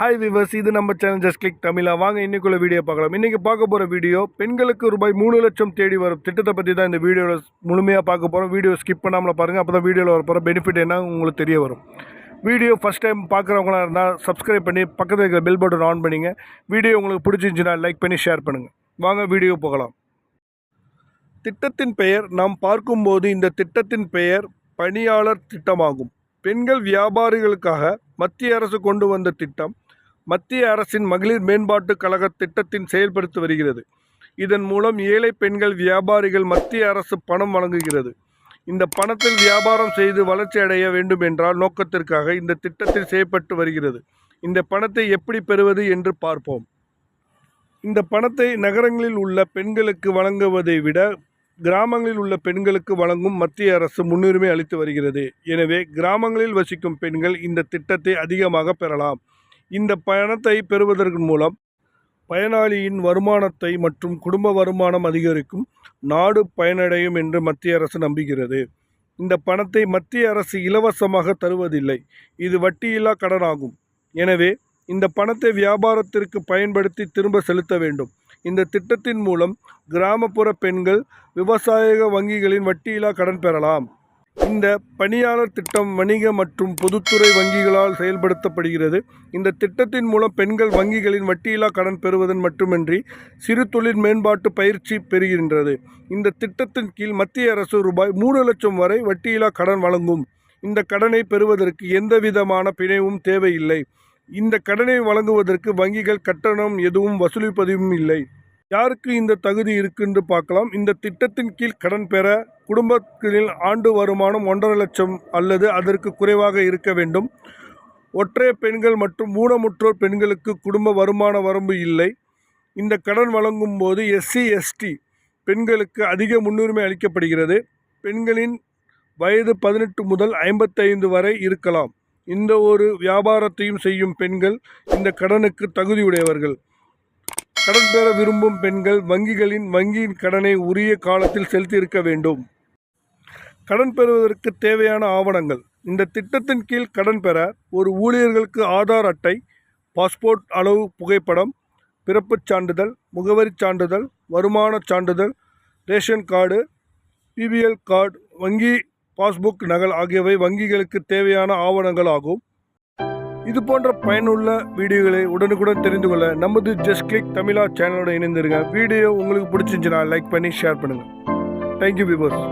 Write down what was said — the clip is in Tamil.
ஹாய் விவர்ஸ் இது நம்ம சேனல் ஜஸ்ட் கிளிக் தமிழா. வாங்க இன்றைக்குள்ள வீடியோ பார்க்கலாம். இன்றைக்கி பார்க்க போகிற வீடியோ பெண்களுக்கு ரூபாய் மூணு லட்சம் தேடி வரும். திட்டத்தை பற்றி தான் இந்த வீடியோவில் முழுமையாக பார்க்க போகிறோம் வீடியோ ஸ்கிப் பண்ணாமல் பாருங்கள் அப்போ தான் வீடியோவில் வர போகிற பெனிஃபிட் என்ன உங்களுக்கு தெரிய வரும். வீடியோ ஃபஸ்ட் டைம் பார்க்குறவங்களா இருந்தால் சப்ஸ்கிரைப் பண்ணி பக்கத்தில் இருக்கிற பெல் பட்டன் ஆன் பண்ணிங்க. வீடியோ உங்களுக்கு பிடிச்சிருந்துச்சுன்னா லைக் பண்ணி ஷேர் பண்ணுங்கள் வாங்க வீடியோ போகலாம். திட்டத்தின் பெயர் நாம் பார்க்கும்போது இந்த திட்டத்தின் பெயர் பணியாளர் திட்டமாகும். பெண்கள் வியாபாரிகளுக்காக மத்திய அரசு கொண்டு வந்த திட்டம் மத்திய அரசின் மகளிர் மேம்பாட்டுக் கழக திட்டத்தின் செயல்படுத்தி வருகிறது. இதன் மூலம் ஏழை பெண்கள் வியாபாரிகள் மத்திய அரசு பணம் வழங்குகிறது. இந்த பணத்தில் வியாபாரம் செய்து வளர்ச்சி அடைய வேண்டும் என்றால் நோக்கத்திற்காக இந்த திட்டத்தில் செய்யப்பட்டு வருகிறது. இந்த பணத்தை எப்படி பெறுவது என்று பார்ப்போம். இந்த பணத்தை நகரங்களில் உள்ள பெண்களுக்கு வழங்குவதை விட கிராமங்களில் உள்ள பெண்களுக்கு வழங்கும் மத்திய அரசு முன்னுரிமை அளித்து வருகிறது. எனவே கிராமங்களில் வசிக்கும் பெண்கள் இந்த திட்டத்தை அதிகமாக பெறலாம். இந்த பணத்தை பெறுவதற்கு மூலம் பயனாளியின் வருமானத்தை மற்றும் குடும்ப வருமானம் அதிகரிக்கும் நாடு பயனடையும் என்று மத்திய அரசு நம்புகிறது. இந்த பணத்தை மத்திய அரசு இலவசமாக தருவதில்லை. இது வட்டியில்லா கடனாகும். எனவே இந்த பணத்தை வியாபாரத்திற்கு பயன்படுத்தி திரும்ப செலுத்த வேண்டும். இந்த திட்டத்தின் மூலம் கிராமப்புற பெண்கள் விவசாய வங்கிகளின் வட்டியில்லா கடன் பெறலாம். இந்த பணியாளர் திட்டம் வணிக மற்றும் பொதுத்துறை வங்கிகளால் செயல்படுத்தப்படுகிறது. இந்த திட்டத்தின் மூலம் பெண்கள் வங்கிகளின் வட்டியில்லா கடன் பெறுவதன் மட்டுமின்றி சிறு தொழில் மேம்பாட்டு பயிற்சி பெறுகின்றது. இந்த திட்டத்தின் கீழ் மத்திய அரசு ரூபாய் மூணு லட்சம் வரை வட்டியில்லா கடன் வழங்கும். இந்த கடனை பெறுவதற்கு எந்த விதமான பிணைவும் தேவையில்லை. இந்த கடனை வழங்குவதற்கு வங்கிகள் கட்டணம் எதுவும் வசூலிப்பதும் இல்லை. யாருக்கு இந்த தகுதி இருக்குன்னு பார்க்கலாம். இந்த திட்டத்தின் கீழ் கடன் பெற குடும்பத்தின் ஆண்டு வருமானம் ஒன்றரை லட்சம் அல்லது அதற்கு குறைவாக இருக்க வேண்டும். ஒற்றைய பெண்கள் மற்றும் ஊனமுற்றோர் பெண்களுக்கு குடும்ப வருமான வரம்பு இல்லை. இந்த கடன் வழங்கும் போது எஸ்சி எஸ்டி பெண்களுக்கு அதிக முன்னுரிமை அளிக்கப்படுகிறது. பெண்களின் வயது பதினெட்டு முதல் ஐம்பத்தைந்து வரை இருக்கலாம். இந்த ஒரு வியாபாரத்தையும் செய்யும் பெண்கள் இந்த கடனுக்கு தகுதியுடையவர்கள். கடன் பெற விரும்பும் பெண்கள் வங்கிகளின் வங்கியின் கடனை உரிய காலத்தில் செலுத்தியிருக்க வேண்டும். கடன் பெறுவதற்கு தேவையான ஆவணங்கள். இந்த திட்டத்தின் கீழ் கடன் பெற ஒரு ஊழியர்களுக்கு ஆதார் அட்டை பாஸ்போர்ட் அளவு புகைப்படம் பிறப்புச் சான்றிதழ் முகவரிச் சான்றிதழ் வருமானச் சான்றிதழ் ரேஷன் கார்டு பிபிஎல் கார்டு வங்கி பாஸ்புக் நகல் ஆகியவை வங்கிகளுக்கு தேவையான ஆவணங்கள் ஆகும் இது போன்ற பயனுள்ள வீடியோகளை உடனுக்குடன் தெரிந்து கொள்ள நமது ஜஸ்ட் கிளிக் தமிழா சேனலோட இணைந்திருங்க. வீடியோ உங்களுக்கு பிடிச்சிருந்துச்சுன்னா லைக் பண்ணி ஷேர் பண்ணுங்கள் தேங்க்யூ வியூவர்ஸ்